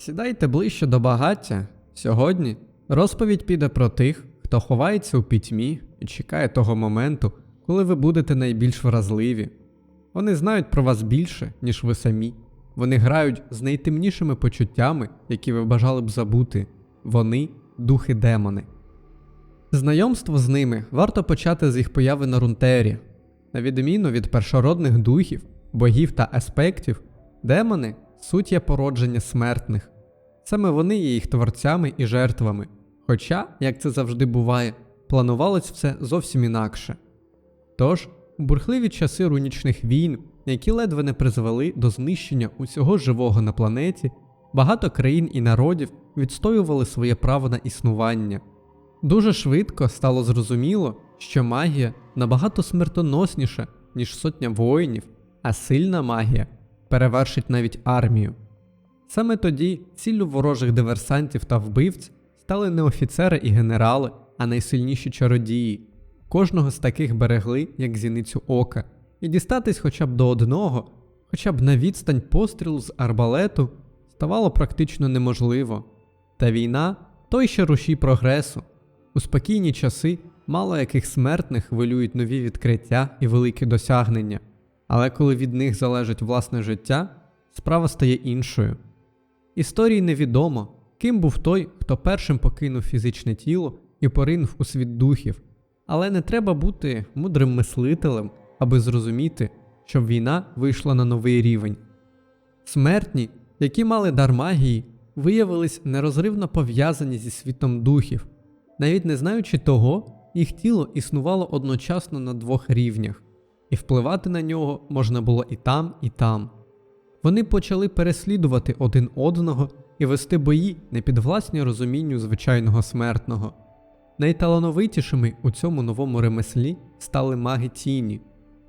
Сідайте ближче до багаття. Сьогодні розповідь піде про тих, хто ховається у пітьмі і чекає того моменту, коли ви будете найбільш вразливі. Вони знають про вас більше, ніж ви самі. Вони грають з найтемнішими почуттями, які ви бажали б забути. Вони духи демони. Знайомство з ними варто почати з їх появи на рунтері. На відміну від першородних духів, богів та аспектів, демони суть є породження смертних. Саме вони є їх творцями і жертвами. Хоча, як це завжди буває, планувалось все зовсім інакше. Тож, бурхливі часи рунічних війн, які ледве не призвели до знищення усього живого на планеті, багато країн і народів відстоювали своє право на існування. Дуже швидко стало зрозуміло, що магія набагато смертоносніша, ніж сотня воїнів, а сильна магія перевершить навіть армію. Саме тоді ціллю ворожих диверсантів та вбивць стали не офіцери і генерали, а найсильніші чародії. Кожного з таких берегли, як зіницю ока, і дістатись хоча б до одного, хоча б на відстань пострілу з арбалету, ставало практично неможливо. Та війна той ще рушій прогресу. У спокійні часи мало яких смертних хвилюють нові відкриття і великі досягнення, але коли від них залежить власне життя, справа стає іншою. Історії невідомо, ким був той, хто першим покинув фізичне тіло і поринув у світ духів, але не треба бути мудрим мислителем, аби зрозуміти, що війна вийшла на новий рівень. Смертні, які мали дар магії, виявились нерозривно пов'язані зі світом духів, навіть не знаючи того, їх тіло існувало одночасно на двох рівнях, і впливати на нього можна було і там, і там. Вони почали переслідувати один одного і вести бої не під власні розумінню звичайного смертного. Найталановитішими у цьому новому ремеслі стали маги тіні.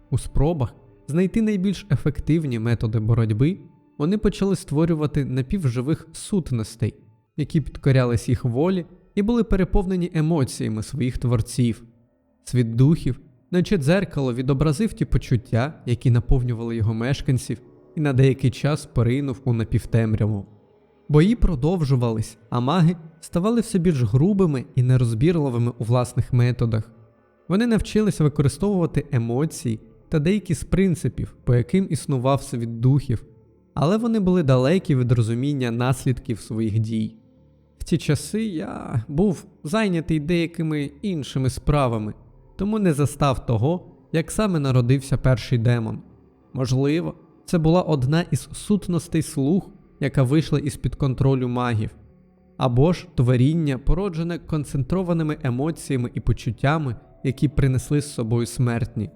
У спробах знайти найбільш ефективні методи боротьби вони почали створювати напівживих сутностей, які підкорялись їх волі і були переповнені емоціями своїх творців. Світ духів, наче дзеркало, відобразив ті почуття, які наповнювали його мешканців, і на деякий час поринув у напівтемряву. Бої продовжувались, а маги ставали все більш грубими і нерозбірливими у власних методах. Вони навчилися використовувати емоції та деякі з принципів, по яким існував світ духів, але вони були далекі від розуміння наслідків своїх дій. В ті часи я був зайнятий деякими іншими справами, тому не застав того, як саме народився перший демон. Можливо, це була одна із сутностей слух, яка вийшла із під контролю магів, або ж творіння, породжене концентрованими емоціями і почуттями, які принесли з собою смертні.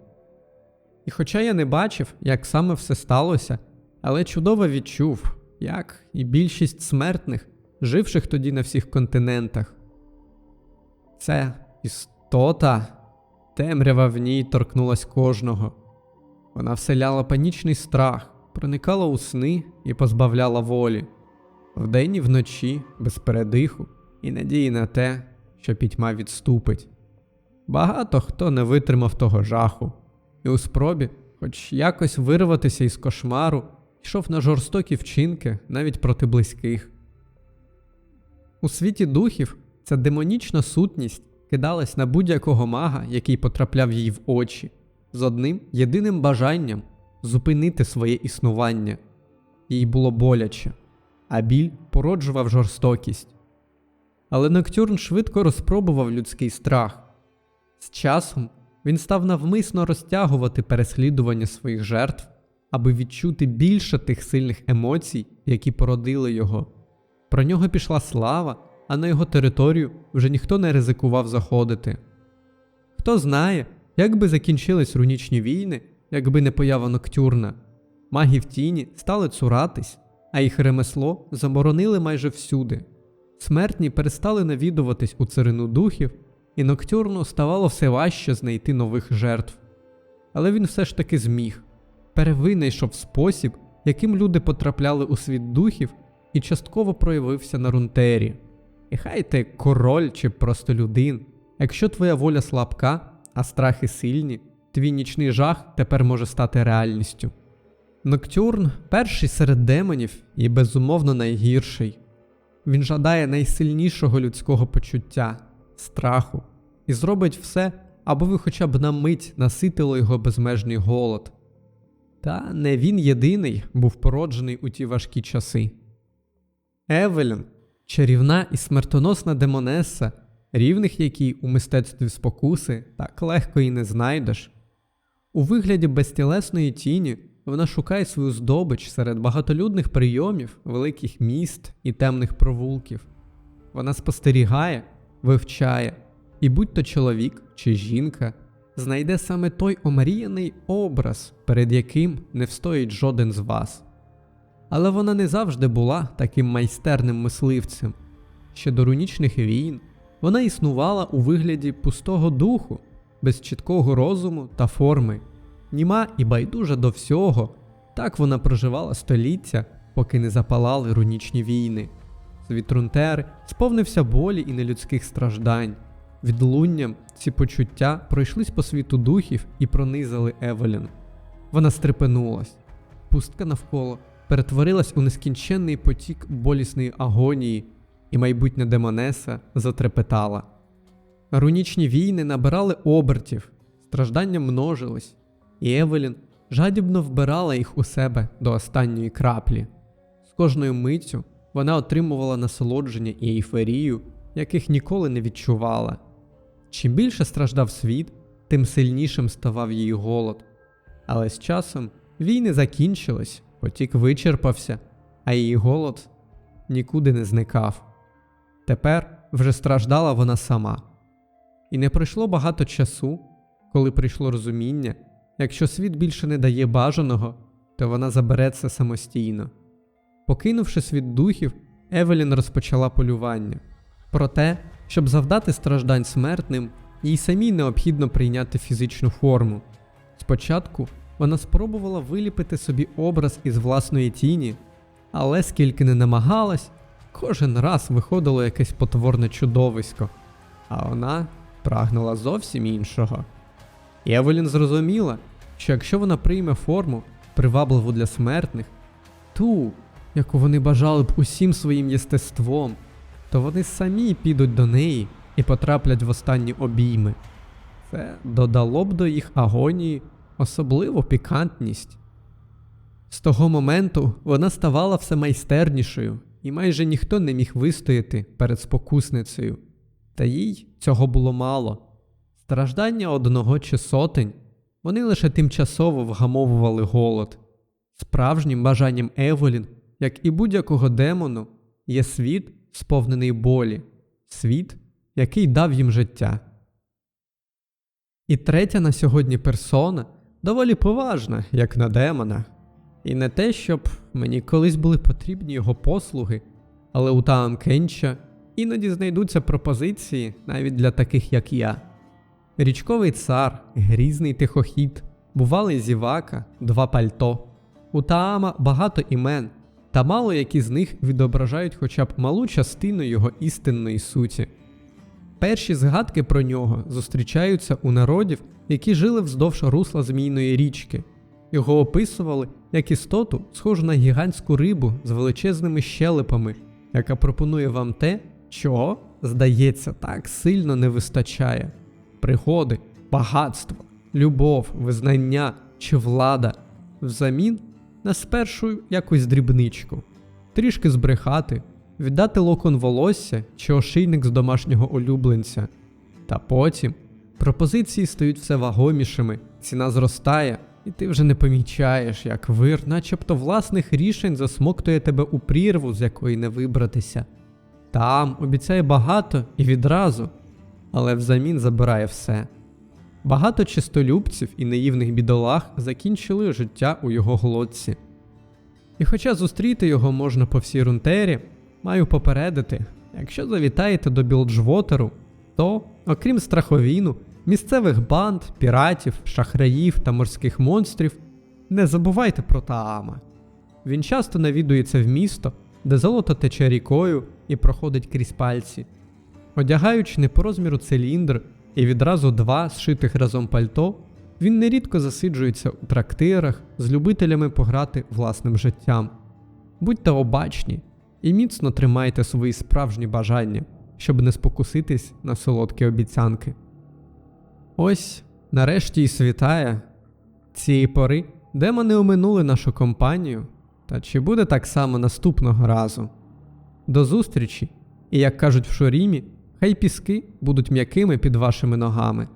І хоча я не бачив, як саме все сталося, але чудово відчув, як і більшість смертних, живших тоді на всіх континентах. Це істота, темрява в ній торкнулась кожного. Вона вселяла панічний страх, проникала у сни і позбавляла волі, вдень і вночі, без передиху і надії на те, що пітьма відступить. Багато хто не витримав того жаху, і у спробі, хоч якось вирватися із кошмару, йшов на жорстокі вчинки навіть проти близьких. У світі духів ця демонічна сутність кидалась на будь-якого мага, який потрапляв їй в очі, з одним єдиним бажанням зупинити своє існування. Їй було боляче, а біль породжував жорстокість. Але Ноктюрн швидко розпробував людський страх. З часом він став навмисно розтягувати переслідування своїх жертв, аби відчути більше тих сильних емоцій, які породили його. Про нього пішла слава, а на його територію вже ніхто не ризикував заходити. Хто знає, як би закінчились рунічні війни, якби не поява Ноктюрна. Маги в тіні стали цуратись, а їх ремесло заборонили майже всюди. Смертні перестали навідуватись у царину духів, і Ноктюрну ставало все важче знайти нових жертв. Але він все ж таки зміг перевинайшов спосіб, яким люди потрапляли у світ духів і частково проявився на рунтері. І хай ти король чи просто людин, якщо твоя воля слабка, а страхи сильні, твій нічний жах тепер може стати реальністю. Ноктюрн перший серед демонів і безумовно найгірший. він жадає найсильнішого людського почуття страху, і зробить все, аби ви хоча б на мить наситили його безмежний голод. Та не він єдиний був породжений у ті важкі часи. Евелін, чарівна і смертоносна демонеса, рівних якій у мистецтві спокуси так легко і не знайдеш. У вигляді безтілесної тіні вона шукає свою здобич серед багатолюдних прийомів, великих міст і темних провулків. Вона спостерігає, вивчає, і будь-то чоловік чи жінка знайде саме той омріяний образ, перед яким не встоїть жоден з вас. Але вона не завжди була таким майстерним мисливцем. Ще до рунічних війн вона існувала у вигляді пустого духу, без чіткого розуму та форми, німа і байдужа до всього. Так вона проживала століття, поки не запалали рунічні війни. Світ Рунтери сповнився болі і нелюдських страждань. Відлунням ці почуття пройшлись по світу духів і пронизали Евелін. Вона стрепенулась. Пустка навколо перетворилась у нескінченний потік болісної агонії, і майбутня демонеса затрепетала. Рунічні війни набирали обертів, страждання множились, і Евелін жадібно вбирала їх у себе до останньої краплі. З кожною миттю вона отримувала насолодження і ейфорію, яких ніколи не відчувала. Чим більше страждав світ, тим сильнішим ставав її голод. Але з часом війни закінчились, потік вичерпався, а її голод нікуди не зникав. Тепер вже страждала вона сама. І не пройшло багато часу, коли прийшло розуміння, якщо світ більше не дає бажаного, то вона забере це самостійно. Покинувши світ духів, Евелін розпочала полювання. Проте, щоб завдати страждань смертним, їй самій необхідно прийняти фізичну форму. Спочатку вона спробувала виліпити собі образ із власної тіні, але скільки не намагалась, кожен раз виходило якесь потворне чудовисько, а вона прагнула зовсім іншого. І Евелін зрозуміла, що якщо вона прийме форму, привабливу для смертних, ту, яку вони бажали б усім своїм єстеством, то вони самі підуть до неї і потраплять в останні обійми. Це додало б до їх агонії особливу пікантність. З того моменту вона ставала все майстернішою, і майже ніхто не міг вистояти перед спокусницею. Та їй цього було мало. Страждання одного чи сотень вони лише тимчасово вгамовували голод. Справжнім бажанням Евелін, як і будь-якого демону, є світ, сповнений болі, світ, який дав їм життя. І третя на сьогодні персона доволі поважна, як на демона. І не те, щоб мені колись були потрібні його послуги, але у Таам Кенча іноді знайдуться пропозиції навіть для таких, як я. Річковий цар, грізний тихохід, бувалий зівака, два пальто. У Таама багато імен, та мало які з них відображають хоча б малу частину його істинної суті. Перші згадки про нього зустрічаються у народів, які жили вздовж русла Змійної річки. Його описували як істоту, схожу на гігантську рибу з величезними щелепами, яка пропонує вам те, чого, здається, так сильно не вистачає: пригоди, багатство, любов, визнання чи влада, взамін на спершу якусь дрібничку, трішки збрехати, віддати локон волосся чи ошийник з домашнього улюбленця. Та потім пропозиції стають все вагомішими, ціна зростає, і ти вже не помічаєш, як вир, начебто власних рішень засмоктує тебе у прірву, з якої не вибратися. Там обіцяє багато і відразу, але взамін забирає все. Багато чистолюбців і наївних бідолах закінчили життя у його глотці. І хоча зустріти його можна по всій рунтері, маю попередити, якщо завітаєте до Білджвотеру, то, окрім страховіну, місцевих банд, піратів, шахраїв та морських монстрів, не забувайте про Таама. Він часто навідується в місто, де золото тече рікою і проходить крізь пальці. Одягаючи не по розміру циліндр і відразу два зшитих разом пальто, він нерідко засиджується у трактирах з любителями пограти власним життям. Будьте обачні, і міцно тримайте свої справжні бажання, щоб не спокуситись на солодкі обіцянки. Ось, нарешті й світає. Цієї пори демони оминули нашу компанію, та чи буде так само наступного разу? До зустрічі, і як кажуть в Шорімі, хай піски будуть м'якими під вашими ногами.